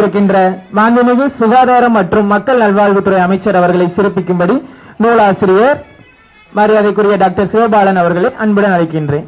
இருக்கின்ற மாண்புமிகு சுகாதாரம் மற்றும் மக்கள் நல்வாழ்வுத்துறை அமைச்சர் அவர்களை சிறப்பிக்கும்படி நூலாசிரியர் மரியாதைக்குரிய டாக்டர் சிவபாலன் அவர்களை அன்புடன் அழைக்கின்றேன்.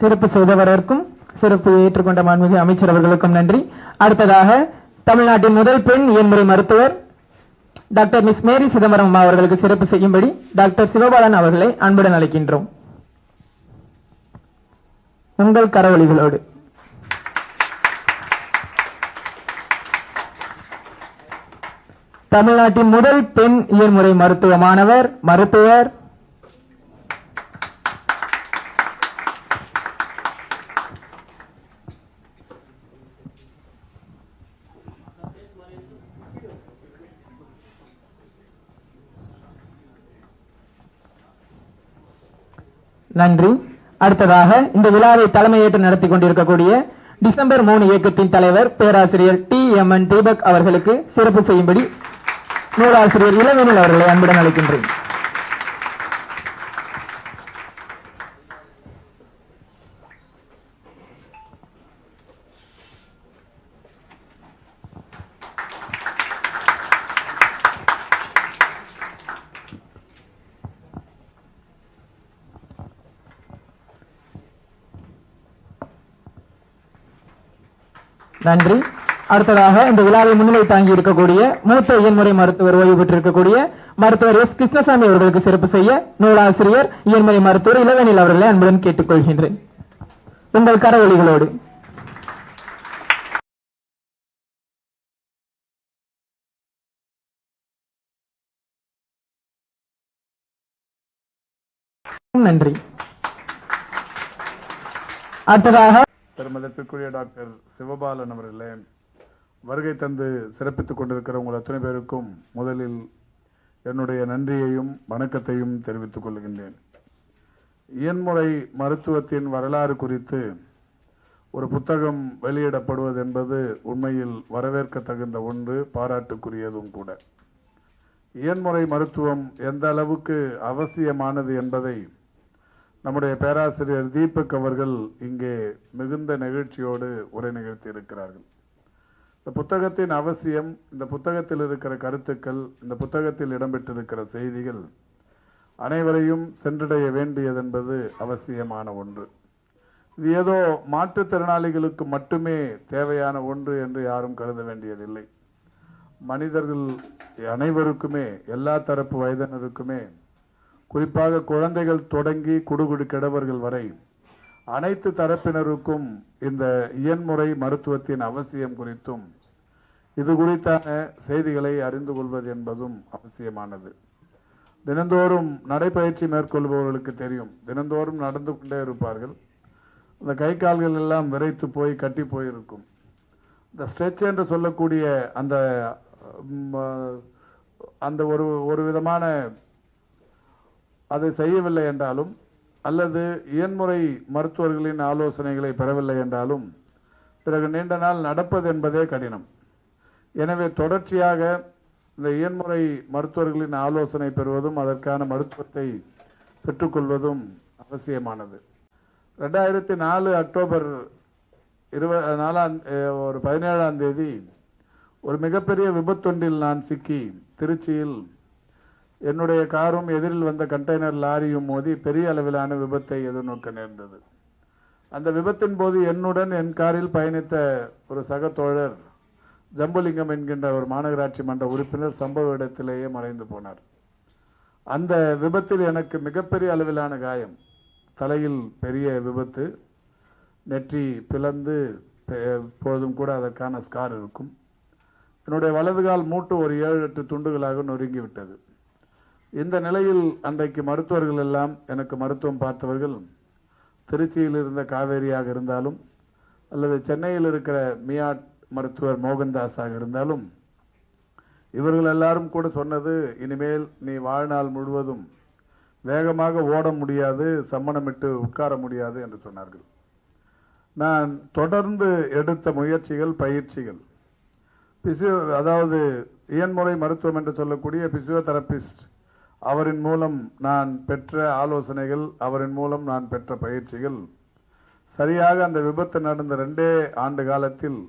சிறப்பு செய்தவரருக்கும் சிறப்பு ஏற்றுக்கொண்ட மாண்புமிகு அமைச்சர் அவர்களுக்கும் நன்றி. அடுத்ததாக தமிழ்நாட்டின் முதல் பெண் இயன்முறை மருத்துவர் டாக்டர் மிஸ் மேரி சிதம்பரம் அம்மா அவர்களுக்கு சிறப்பு செய்யும்படி டாக்டர் சிவபாலன் அவர்களை அன்புடன் அழைக்கின்றோம். உங்கள் கரவொலிகளோடு. தமிழ்நாட்டின் முதல் பெண் இயன்முறை மருத்துவ மாணவர் மருத்துவர் நன்றி. அடுத்ததாக இந்த விழாவை தலைமையேற்று நடத்தி கொண்டிருக்கக்கூடிய டிசம்பர் மூணு இயக்கத்தின் தலைவர் பேராசிரியர் டி எம் என் தீபக் அவர்களுக்கு சிறப்பு செய்யும்படி நூலாசிரியர் இளவேனில் அவர்களை அன்புடன் அழைக்கின்றேன். நன்றி. அடுத்ததாக இந்த விழாவில் முன்னிலை தாங்கி இருக்கக்கூடிய மூத்த இயன்முறை மருத்துவர் ஓய்வு பெற்றிருக்கக்கூடிய மருத்துவர் எஸ் கிருஷ்ணசாமி அவர்களுக்கு சிறப்பு செய்ய நூலாசிரியர் இயன்முறை மருத்துவர் இளவேனில் அவர்களை அன்புடன் கேட்டுக்கொள்கின்றேன். உங்கள் கரவொலிகளோடு. நன்றி. அடுத்ததாக பெருமதிப்பிற்குரிய டாக்டர் சிவபாலன் அவர்களே வருகை தந்து சிறப்பித்துக் கொண்டிருக்கிற உங்கள் அத்தனை பேருக்கும் முதலில் என்னுடைய நன்றியையும் வணக்கத்தையும் தெரிவித்துக் கொள்கின்றேன். இயன்முறை மருத்துவத்தின் வரலாறு குறித்து ஒரு புத்தகம் வெளியிடப்படுவது என்பது உண்மையில் வரவேற்க தகுந்த ஒன்று பாராட்டுக்குரியதும் கூட. இயன்முறை மருத்துவம் எந்த அளவுக்கு அவசியமானது என்பதை நம்முடைய பேராசிரியர் தீபக் அவர்கள் இங்கே மிகுந்த நெகிழ்ச்சியோடு உரை நிகழ்த்தி இருக்கிறார்கள் இந்த புத்தகத்தின் அவசியம் இந்த புத்தகத்தில் இருக்கிற கருத்துக்கள் இந்த புத்தகத்தில் இடம்பெற்றிருக்கிற செய்திகள் அனைவரையும் சென்றடைய வேண்டியதென்பது அவசியமான ஒன்று. இது ஏதோ மாற்றுத்திறனாளிகளுக்கு மட்டுமே தேவையான ஒன்று என்று யாரும் கருத வேண்டியதில்லை. மனிதர்கள் அனைவருக்குமே எல்லா தரப்பு வயதினருக்குமே குறிப்பாக குழந்தைகள் தொடங்கி குடுகுடு கிடவர்கள் வரை அனைத்து தரப்பினருக்கும் இந்த இயன்முறை மருத்துவத்தின் அவசியம் குறித்தும் இது குறித்தான செய்திகளை அறிந்து கொள்வது என்பதும் அவசியமானது. தினந்தோறும் நடைப்பயிற்சி மேற்கொள்பவர்களுக்கு தெரியும் தினந்தோறும் நடந்து கொண்டே இருப்பார்கள். அந்த கை கால்கள் எல்லாம் விரைத்து போய் கட்டி போயிருக்கும். இந்த ஸ்ட்ரெச் என்று சொல்லக்கூடிய அந்த அந்த ஒரு ஒரு விதமான அதை செய்யவில்லை என்றாலும் அல்லது இயன்முறை மருத்துவர்களின் ஆலோசனைகளை பெறவில்லை என்றாலும் பிறகு நீண்ட நாள் நடப்பது என்பதே கடினம். எனவே தொடர்ச்சியாக இந்த இயன்முறை மருத்துவர்களின் ஆலோசனை பெறுவதும் அதற்கான மருத்துவத்தை பெற்றுக்கொள்வதும் அவசியமானது. ரெண்டாயிரத்தி நாலு அக்டோபர் இருப நாலாம் ஒரு பதினேழாம் தேதி ஒரு மிகப்பெரிய விபத்தொன்றில் நான் சிக்கி திருச்சியில் என்னுடைய காரும் எதிரில் வந்த கண்டெய்னர் லாரியும் மோதி பெரிய அளவிலான விபத்தை எதிர்நோக்க நேர்ந்தது. அந்த விபத்தின் போது என்னுடன் என் காரில் பயணித்த ஒரு சக தோழர் ஜம்புலிங்கம் என்கின்ற ஒரு மாநகராட்சி மன்ற உறுப்பினர் சம்பவ இடத்திலேயே மறைந்து போனார். அந்த விபத்தில் எனக்கு மிகப்பெரிய அளவிலான காயம். தலையில் பெரிய விபத்து நெற்றி பிளந்து போதும் கூட அதற்கான ஸ்கார் இருக்கும். என்னுடைய வலது கால் மூட்டு ஒரு ஏழு எட்டு துண்டுகளாக நொறுங்கி விட்டது இந்த நிலையில் அன்றைக்கு மருத்துவர்கள் எல்லாம் எனக்கு மருத்துவம் பார்த்தவர்கள் திருச்சியில் இருந்த காவேரியாக இருந்தாலும் அல்லது சென்னையில் இருக்கிற மியாட் மருத்துவர் மோகன்தாஸாக இருந்தாலும் இவர்கள் எல்லாரும் கூட சொன்னது இனிமேல் நீ வாழ்நாள் முழுவதும் வேகமாக ஓட முடியாது சம்மணமிட்டு உட்கார முடியாது என்று சொன்னார்கள். நான் தொடர்ந்து எடுத்த முயற்சிகள் பயிற்சிகள். பிசியோ அதாவது இயன்முறை மருத்துவம் என்று சொல்லக்கூடிய பிசியோதெரபிஸ்ட் அவரின் மூலம் நான் பெற்ற ஆலோசனைகள் அவரின் மூலம் நான் பெற்ற பயிற்சிகள். சரியாக அந்த விபத்து நடந்த ரெண்டே ஆண்டு காலத்தில்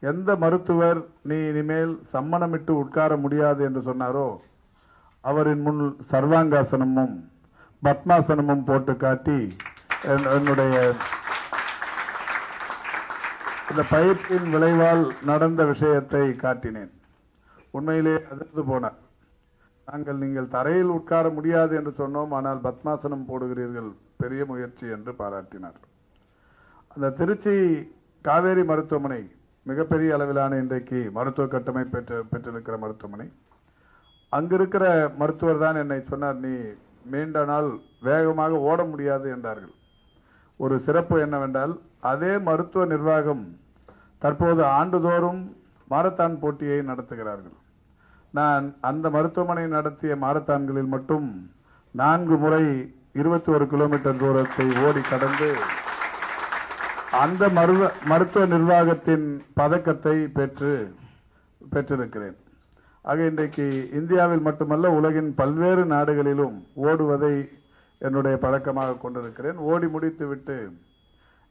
எந்த மருத்துவர் நீ இனிமேல் சம்மணமிட்டு உட்கார முடியாது என்று சொன்னாரோ அவரின் முன் சர்வாங்காசனமும் பத்மாசனமும் போட்டு காட்டி என்- என்னுடைய இந்த பயிற்சியின் விளைவால் நடந்த விஷயத்தை காட்டினேன். உண்மையிலே அதிர்ந்து போனார். நாங்கள் நீங்கள் தரையில் உட்கார முடியாது என்று சொன்னோம் ஆனால் பத்மாசனம் போடுகிறீர்கள் பெரிய முயற்சி என்று பாராட்டினார். அந்த திருச்சி காவேரி மருத்துவமனை மிகப்பெரிய அளவிலான இன்றைக்கு மருத்துவ கட்டமை பெற்று பெற்றிருக்கிற மருத்துவமனை. அங்கிருக்கிற மருத்துவர் தான் என்னை சொன்னார் நீ நீண்ட நாள் வேகமாக ஓட முடியாது என்றார்கள். ஒரு சிறப்பு என்னவென்றால் அதே மருத்துவ நிர்வாகம் தற்போது ஆண்டுதோறும் மாரத்தான் போட்டியை நடத்துகிறார்கள். நான் அந்த மருத்துவமனை நடத்திய மாரத்தான்களில் மட்டும் நான்கு முறை இருபத்தி ஒரு கிலோமீட்டர் தூரத்தை ஓடி கடந்து அந்த மருவ மருத்துவ நிர்வாகத்தின் பதக்கத்தை பெற்று பெற்றிருக்கிறேன். ஆக இன்றைக்கு இந்தியாவில் மட்டுமல்ல உலகின் பல்வேறு நாடுகளிலும் ஓடுவதை என்னுடைய பழக்கமாக கொண்டிருக்கிறேன். ஓடி முடித்துவிட்டு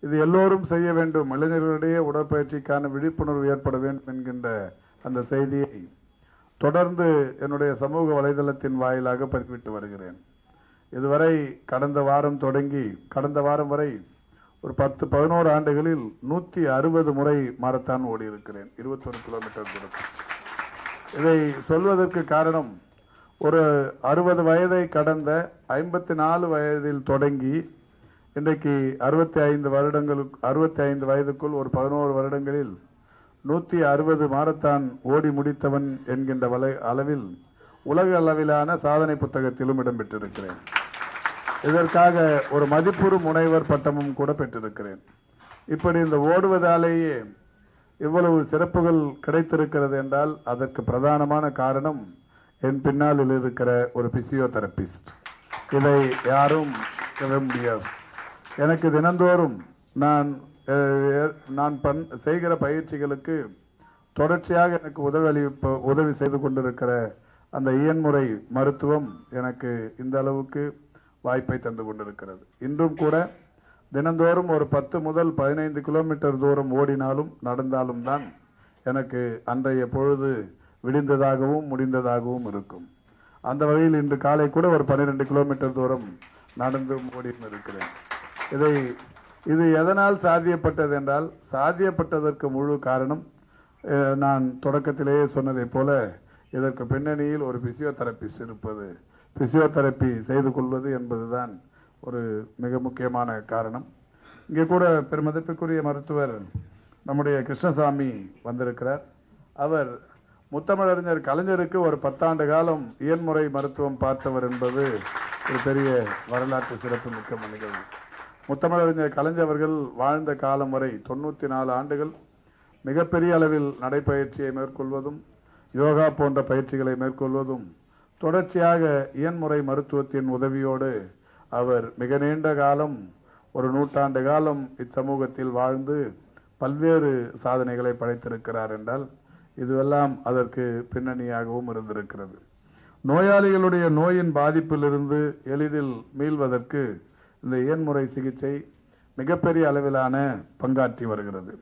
இது எல்லோரும் செய்ய வேண்டும். இளைஞர்களிடையே உடற்பயிற்சிக்கான விழிப்புணர்வு ஏற்பட வேண்டும் என்கின்ற அந்த செய்தியை தொடர்ந்து என்னுடைய சமூக வலைதளத்தின் வாயிலாக பதிவிட்டு வருகிறேன். இதுவரை கடந்த வாரம் தொடங்கி கடந்த வாரம் வரை ஒரு பத்து பதினோரு ஆண்டுகளில் நூற்றி அறுபது முறை மாரத்தான் ஓடியிருக்கிறேன். இருபத்தொன்று இருபத்தொரு கிலோமீட்டர் தூரத்தில். இதை சொல்வதற்கு காரணம் ஒரு அறுபது வயதை கடந்த ஐம்பத்தி நாலு வயதில் தொடங்கி இன்றைக்கு அறுபத்தி ஐந்து வருடங்களுக்கு அறுபத்தி ஐந்து வயதுக்குள் ஒரு பதினோரு வருடங்களில் நூற்றி அறுபது மாரத்தான் ஓடி முடித்தவன் என்கின்ற வலை அளவில் உலக அளவிலான சாதனை புத்தகத்திலும் இடம்பெற்றிருக்கிறேன். இதற்காக ஒரு மதிப்புறு முனைவர் பட்டமும் கூட பெற்றிருக்கிறேன். இப்படி இந்த ஓடுவதாலேயே இவ்வளவு சிறப்புகள் கிடைத்திருக்கிறது என்றால் அதற்கு பிரதானமான காரணம் என் பின்னாலில் இருக்கிற ஒரு பிசியோதெரபிஸ்ட் இதை யாரும் சொல்ல முடியாது. எனக்கு தினந்தோறும் நான் நான் பண் செய்கிற பயிற்சிகளுக்கு தொடர்ச்சியாக எனக்கு உதவி உதவி செய்து கொண்டிருக்கிற அந்த இயன்முறை மருத்துவம் எனக்கு இந்த அளவுக்கு வாய்ப்பை தந்து கொண்டிருக்கிறது. இன்றும் கூட தினந்தோறும் ஒரு பத்து முதல் பதினைந்து கிலோமீட்டர் தூரம் ஓடினாலும் நடந்தாலும் தான் எனக்கு அன்றைய பொழுது விடிந்ததாகவும் முடிந்ததாகவும் இருக்கும். அந்த வகையில் இன்று காலை கூட ஒரு பன்னிரெண்டு கிலோமீட்டர் தூரம் நடந்தும் ஓடியும் இருக்கிறேன். இதை இது எதனால் சாத்தியப்பட்டது என்றால் சாத்தியப்பட்டதற்கு முழு காரணம் நான் தொடக்கத்திலேயே சொன்னதைப் போல இதற்கு பின்னணியில் ஒரு பிசியோதெரபிஸ்ட் இருப்பது. பிசியோதெரப்பி செய்து கொள்வது என்பதுதான் ஒரு மிக முக்கியமான காரணம். இங்கே கூட பெருமதிப்புக்குரிய மருத்துவர் நம்முடைய கிருஷ்ணசாமி வந்திருக்கிறார். அவர் முத்தமிழறிஞர் கலைஞருக்கு ஒரு பத்தாண்டு காலம் இயன்முறை மருத்துவம் பார்த்தவர் என்பது ஒரு பெரிய வரலாற்று சிறப்பு மிக்க நிகழ்வு. முத்தமிழறிஞர் கலைஞர்கள் வாழ்ந்த காலம் வரை தொண்ணூத்தி நாலு ஆண்டுகள் மிகப்பெரிய அளவில் நடைப்பயிற்சியை மேற்கொள்வதும் யோகா போன்ற பயிற்சிகளை மேற்கொள்வதும் தொடர்ச்சியாக இயன்முறை மருத்துவத்தின் உதவியோடு அவர் மிக நீண்ட காலம் ஒரு நூற்றாண்டு காலம் இச்சமூகத்தில் வாழ்ந்து பல்வேறு சாதனைகளை படைத்திருக்கிறார் என்றால் இதுவெல்லாம் அதற்கு பின்னணியாகவும் இருந்திருக்கிறது. நோயாளிகளுடைய நோயின் பாதிப்பிலிருந்து எளிதில் மீள்வதற்கு இந்த இயன்முறை சிகிச்சை மிகப்பெரிய அளவிலான பங்காற்றி வருகிறது.